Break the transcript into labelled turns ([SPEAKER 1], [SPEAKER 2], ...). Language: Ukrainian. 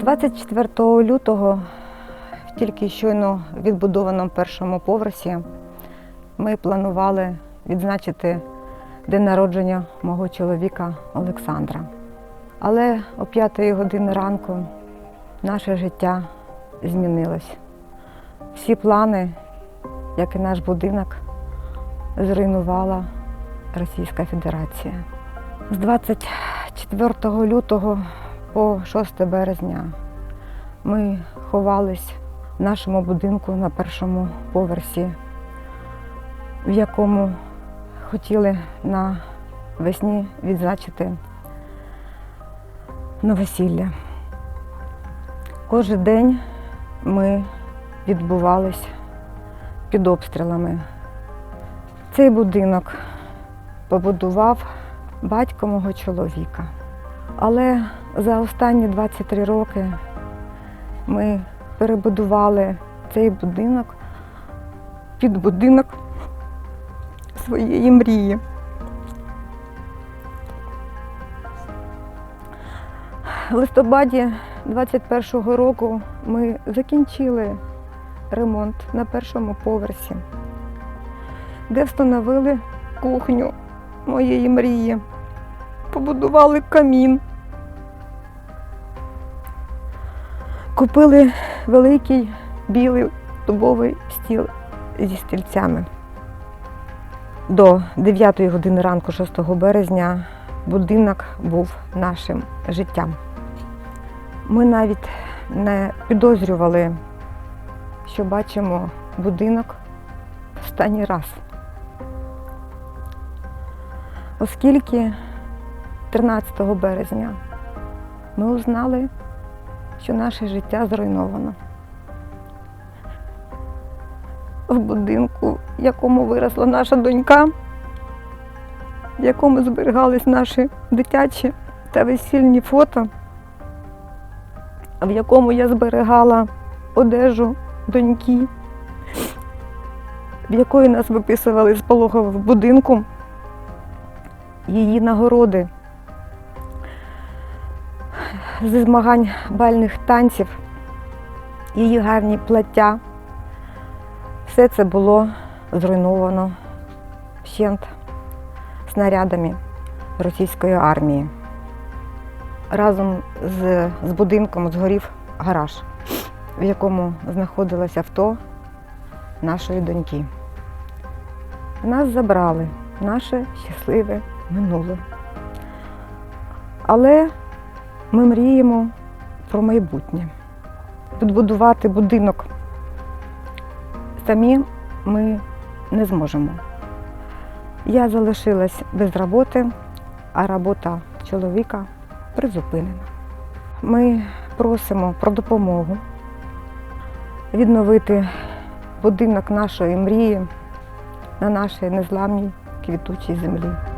[SPEAKER 1] 24 лютого в тільки щойно відбудованому першому поверсі ми планували відзначити день народження мого чоловіка Олександра. Але о 5 годині ранку наше життя змінилось. Всі плани, як і наш будинок, зруйнувала Російська Федерація. З 24 лютого по 6 березня ми ховались в нашому будинку на першому поверсі, в якому хотіли на весні відзначити новосілля. Кожен день ми відбувались під обстрілами. Цей будинок побудував батько мого чоловіка. Але за останні 23 роки ми перебудували цей будинок під будинок своєї мрії. В листопаді 21-го року ми закінчили ремонт на першому поверсі, де встановили кухню моєї мрії, побудували камін. Купили великий білий дубовий стіл зі стільцями. До 9 години ранку 6 березня будинок був нашим життям. Ми навіть не підозрювали, що бачимо будинок останній раз. Оскільки 13 березня ми узнали, що наше життя зруйновано. В будинку, в якому виросла наша донька, в якому зберігались наші дитячі та весільні фото, в якому я зберігала одежу доньки, в якої нас виписували з пологового будинку, її нагороди зі змагань бальних танців, її гарні плаття. Все це було зруйновано вщент снарядами російської армії. Разом з, з будинком згорів гараж, в якому знаходилось авто нашої доньки. Нас забрали наше щасливе минуле. Але ми мріємо про майбутнє. Підбудувати будинок самі ми не зможемо. Я залишилась без роботи, а робота чоловіка призупинена. Ми просимо про допомогу відновити будинок нашої мрії на нашій незламній квітучій землі.